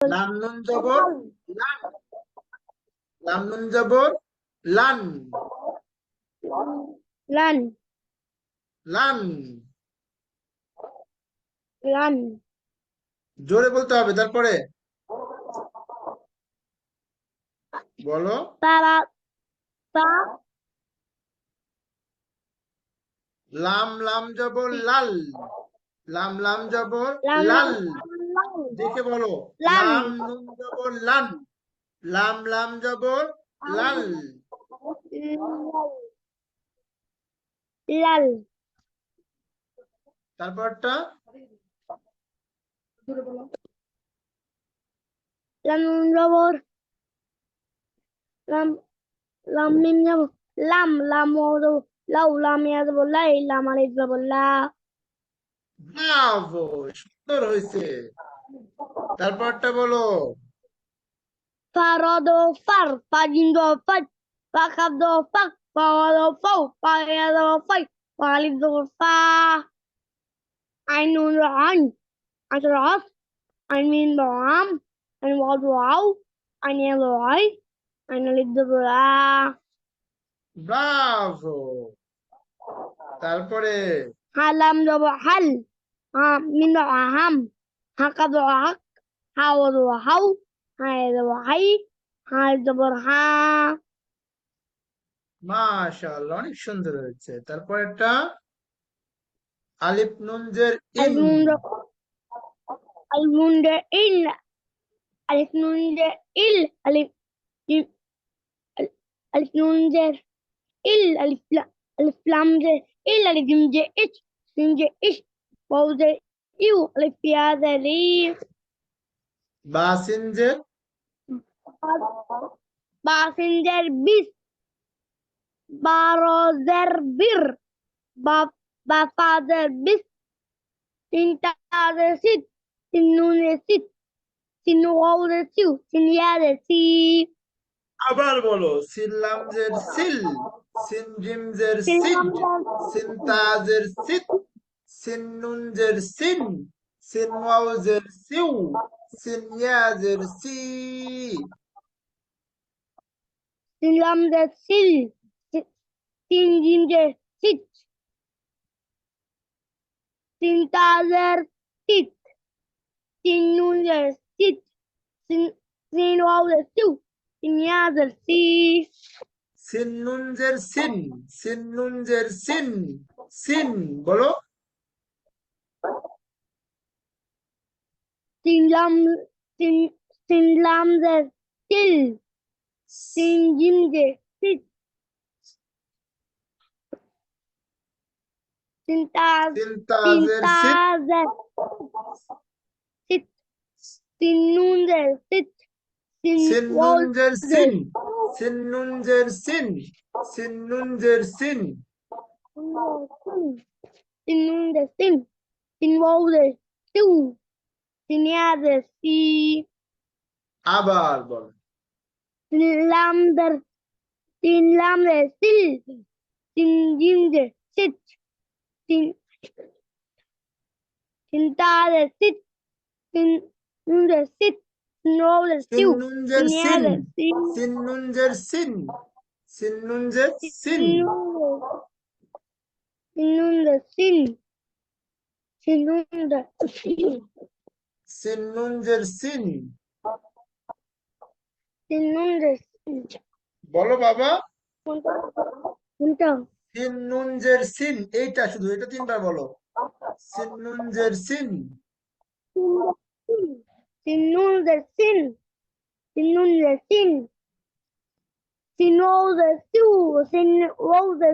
লাম নুন জবর লান লাম নুন জবর লান। লান। লান। লান। জোরে বলতে হবে তারপরে? বলো। লাম লাম জবর লাল। লাম লাম জবর লাল। দেখে বলো। লাম নুন জবর লান লাম লাম জবর লাল। লাল। তারপরটা? লাম জবর। লাম লাম মিম জবর। লাম লাম লাউ লাম ইয়া জবর। লাই লাম আলিফ জবর। লা। ব্রাভো সুন্দর হয়েছে তারপরটা বলো। ফারদ ফার ফাজিন দো ফাজ ফাকাব দো ফাক ফাওয়াদ ফাও ফায়া দো ফাই ফালিফ দো ফা আইনুন আন আশরাফ আইন মিন দো আম আইন ওয়াদ ওয়াও আইন ইয়া দো আই আইন আলিফ দো লা ব্রাভো। তারপরে? হালাম দো হাল হা মিন আহাম। হাকাব দো হাক হাওয়া দো হাউ হাই দো হাই হাই দো হা মাশাআল্লাহ অনেক সুন্দর হয়েছে তারপরেরটা আলিফ নুন জের in المنذر المنذر إل ألف منذر إل ألف ي- ألف منذر إل ألف لا- ألف لام ذر إل ألف جيم ذر Io le piade lì. Passenger. Passenger bis. Barozer bir. Bafader bis. Tintader sit. Tinune sit. Tinuolder siu. Tiniader si. আবার বলো সিল্লামজের সিল সিনজিমজের সিট সিনতাজের সিট Sinnun zer sin. Sin waw zer siw. Sin ya zer si. Silam zer sil. Sin jim zer sit. Sin ta zer sit. Sin nun zer sit. Sin, sin waw zer siw. Sin ya zer si. Sin nun zer sin. Sin nun zer sin. Sin. Bolo. Sinlam, sin, sinlamdır, dil. Sincimdir, sit. Sintaz, sintazdır, sintazdır, sit. Sinnundur, sit. Sinnundur, sin. Sinnundur, sin. Sinnundur, sin. Sinnundur, sin. Sinnundur, sin. the sin. Ya de si. আবার বলো Sin lam de sin lam de sil. Sin jim de sit. Sin sin ta de sit. Sin nun de sit. Sin wow de সিন siu. নুন জের Sin ya সিন de si. সিন নুন জের সিন সিন নুন জের সিন Sin nun de sin. Sin. সিন নুন জের সিন. বলো বাবা Punta. সিন সিন এইটা শুধু এটা তিনবার বলো সিন নুন জের সিন Sin nun de sin. Sin nun de sin. Sin wow de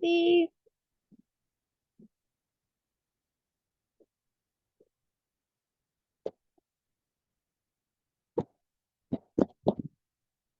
siu.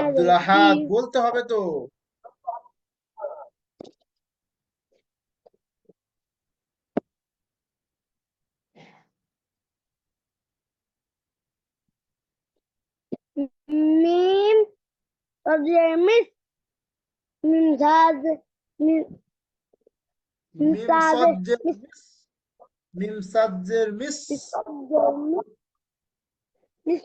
Abdul Ahad বলতে হবে তো। মিম মিস মিম সাজ মিম সজ্জের মিস মিম মিস মিস